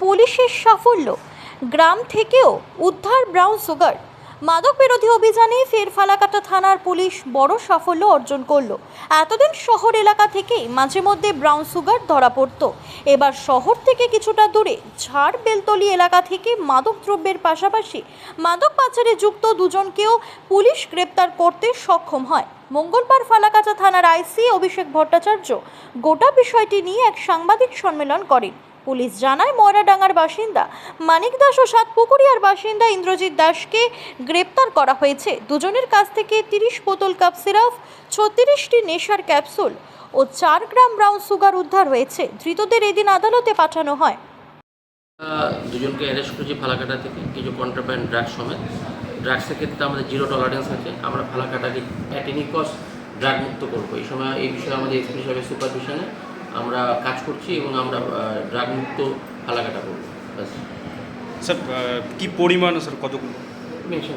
পুলিশের সাফল্য। গ্রাম থেকেও উদ্ধার ব্রাউন সুগার। মাদক বিরোধী অভিযানে ফের ফালাকাটা থানার পুলিশ বড় সাফল্য অর্জন করল। এতদিন শহর এলাকা থেকেই মাঝে মধ্যে ব্রাউন সুগার ধরা পড়তো। এবার শহর থেকে কিছুটা দূরে ঝাড় বেলতলি এলাকা থেকে মাদক দ্রব্যের পাশাপাশি মাদক পাচারে যুক্ত দুজনকেও পুলিশ গ্রেপ্তার করতে সক্ষম হয়। মঙ্গলবার ফালাকাটা থানার আইসি অভিষেক ভট্টাচার্য গোটা বিষয়টি নিয়ে এক সাংবাদিক সম্মেলন করেন। পুলিশ জানায় ময়রাডাঙ্গার বাসিন্দা মানিক দাস ও সাতপুকুরিয়ার বাসিন্দা ইন্দ্রজিৎ দাসকে গ্রেপ্তার করা হয়েছে। দুজনের কাছ থেকে তিরিশ বোতল কাপ সিরাপ ছত্রিশটি নেশার ক্যাপসুল ও চার গ্রাম ব্রাউন সুগার উদ্ধার হয়েছে। ধৃতদের এদিন আদালতে পাঠানো হয়। দুজনকে অ্যারেস্ট করেছি ফালাকাটা থেকে। কিছু কন্ট্রাব্যান্ড ড্রাগস সমেত। ড্রাগসের ক্ষেত্রে আমাদের জিরো টলারেন্স আছে। আমরা ফালাকাটাকে অ্যাটেনিকস ড্রাগ মুক্ত করব। এই সময় এই বিষয়ে আমাদের এসপি সাহেবের সুপারভিশনে আমরা কাজ করছি এবং আমরা ড্রাগ মুক্ত ফালাকাটা করব। স্যার কী পরিমাণ স্যার কতগুলো? করছি।